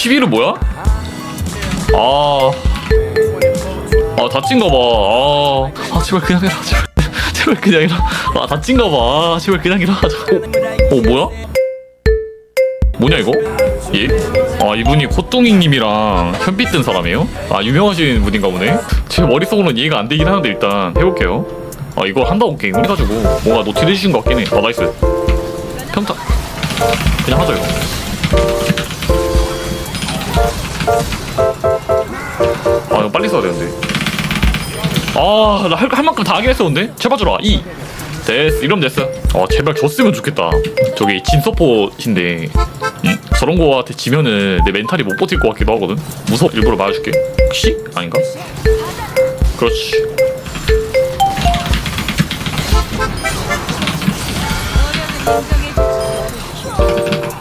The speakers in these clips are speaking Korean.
11은 뭐야? 아... 아 다친가 봐. 아, 아 제발 그냥 해라. 제발, 제발 그냥 해라. 아 다친가 봐. 아, 제발 그냥 해라. 어, 어 뭐야? 뭐냐 이거? 예? 아 이분이 코똥이님이랑 현빛 뜬 사람이에요? 아 유명하신 분인가 보네? 제 머릿속으로는 이해가 안 되긴 하는데 일단 해볼게요 아 이거 한다고 게임 해가지고 뭔가 노티드 주신 것 같긴 해아 나이스 평타 그냥 하자 이거 빨리 써야 되는데. 아나 할, 할 만큼 다 하긴 했었는데? 제발 줘라. 2 됐어 이러면 됐어. 아 제발 졌으면 좋겠다. 저기 진 서포트인데 음? 저런 거한테 지면은 내 멘탈이 못 버틸 것 같기도 하거든? 무서워. 일부러 맞아줄게. 혹시? 아닌가? 그렇지.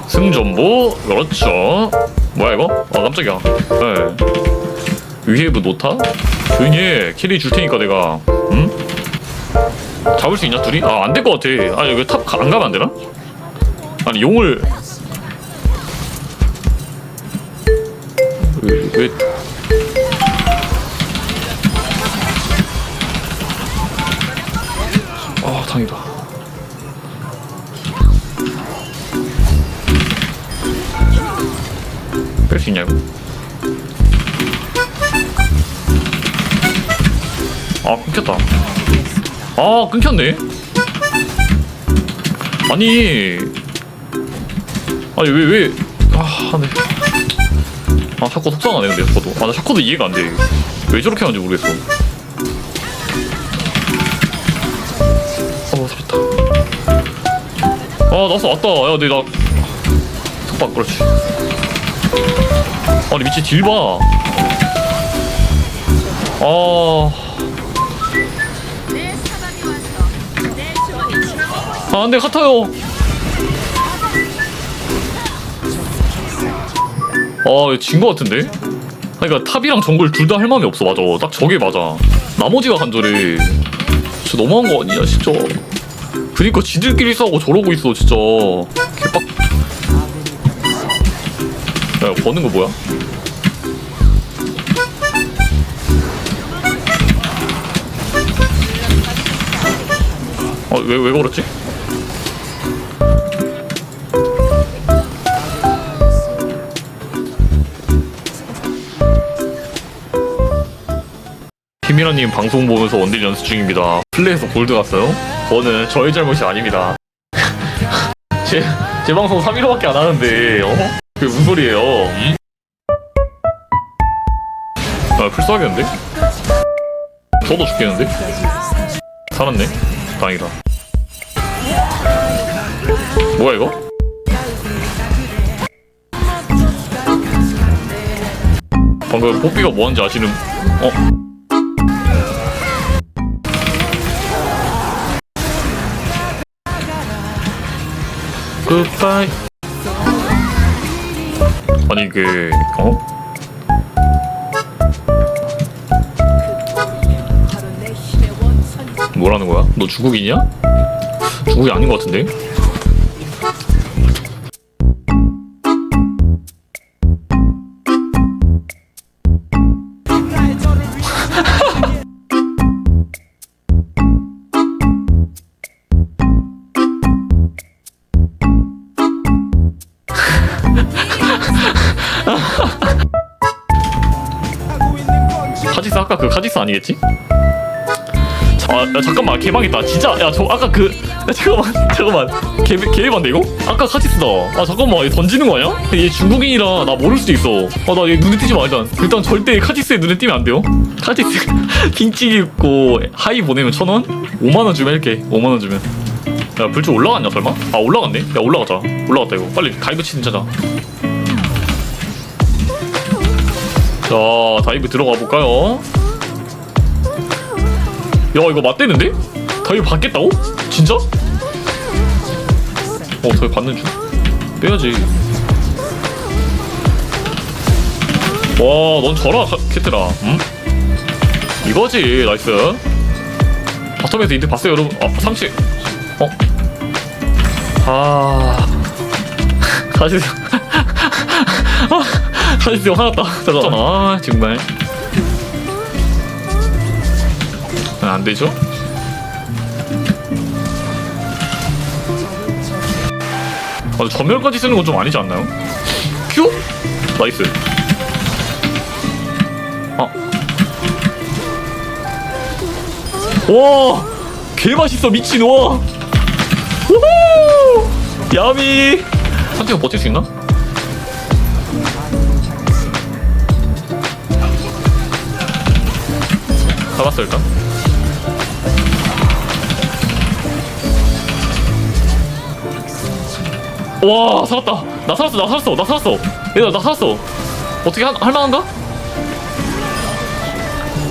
승전보. 그렇죠. 뭐야 이거? 아 깜짝이야. 네. 위해브 노타? 조용히 해 캐리 줄 테니까 내가 응? 잡을 수 있냐 둘이? 아 안 될 것 같아 아니 이거 탑안 가면 안 되나? 아니 용을 왜, 왜 아, 당이다. 뺄 수 있냐고? 아, 끊겼다. 아, 끊겼네? 아니. 아니, 왜, 왜. 아, 네. 아 샤코 속상하네 근데 샤코도 아나 샤코도 이해가 안돼 왜 저렇게 하는지 모르겠어 어 살았다 아 나서 왔다 야 근데 나 속박 그렇지 아니 미친 딜봐 아... 안돼 같아요. 아 진 거 같은데? 그러니까 탑이랑 정글 둘 다 할 마음이 없어. 맞아. 딱 저게 맞아. 나머지가 간절해. 진짜 너무한 거 아니야 진짜. 그니까 지들끼리 싸우고 저러고 있어 진짜. 개빡. 야 버는 거 뭐야? 어왜 왜 걸었지? 김민아님 방송 보면서 원딜 연습 중입니다. 플레이에서 골드 갔어요? 그거는 저의 잘못이 아닙니다. 제, 제 방송 3일호밖에 안 하는데, 어? 그게 무슨 소리예요? 음? 아, 풀쏘하겠는데? 저도 죽겠는데? 살았네. 다행이다. 뭐야, 이거? 방금 뽀삐가 뭐하는지 아시는, 어? 굿바이 아니 이게 어? 뭐라는 거야? 너 중국인이야? 중국이 아닌 것 같은데? 아까 그 카지스 아니겠지? 아 야, 잠깐만 개망했다 진짜 야 저 아까 그 야, 잠깐만 잠깐만 개 개반데 이거? 아까 카지스다 아 잠깐만 얘 던지는 거 아니야? 얘 중국인이라 나 모를 수도 있어 아 나 얘 눈에 띄지 마 일단 일단 절대 카지스에 눈에 띄면 안 돼요 카지스 핑찍 입고 하이 보내면 천 원? 5만 원 주면 할게 5만 원 주면 야 불초 올라갔냐 설마? 아 올라갔네 야 올라가자 올라갔다 이거 빨리 가이브 치는 찾아 자 다이브 들어가 볼까요? 야 이거 맞대는데? 다이브 받겠다고? 진짜? 어 다이브 받는 중. 빼야지. 와넌 져라 카- 캐트라. 응? 이거지 나이스. 바텀에서 이득 봤어요 여러분. 아 상치 어? 아... 사실 아, 사실 화났다. 잠깐 아 정말 아, 안 되죠? 아, 전멸까지 쓰는 건 좀 아니지 않나요? 큐? 나이스 아. 와 개맛있어 미친 와 우후 야미 선택은 버틸 수 있나? 잡았어 일단 와 살았다. 나 살았어 나 살았어 나 살았어. 얘들아 나 살았어. 어떻게 할, 할만한가?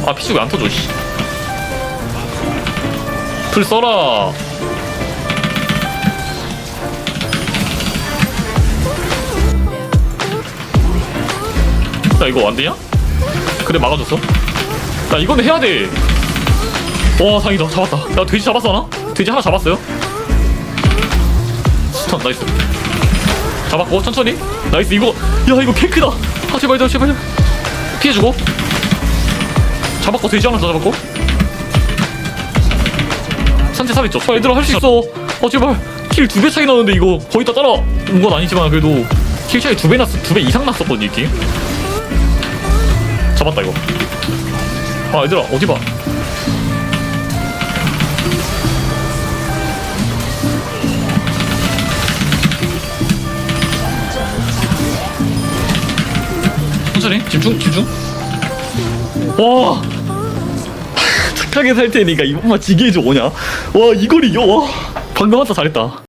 아 피시 왜안 터져 씨. 풀 써라. 야 이거 안 되냐? 그래 막아줬어. 야 이거는 해야 돼와 다행이다. 잡았다. 야 돼지 잡았어 하나? 돼지 하나 잡았어요? 스턴 나이스 잡았고 천천히. 나이스 이거. 야 이거 개 크다. 아 제발 제발 제발. 피해주고. 잡았고 하나 더 잡았고. 산채 삽 있죠? 어, 얘들아 할 수 있어. 어 제발. 킬 두 배 차이 나는데 이거 거의 다 따라 온 건 아니지만 그래도 킬 차이 두 배 났어 두 배 이상 났었거든 이 게임 잡았다 이거. 아 얘들아 어디 봐 집중 집중. 와. 착하게 살 테니까 이것만 지게 해줘 뭐냐. 와 이걸 이겨? 와. 방금 한타 잘했다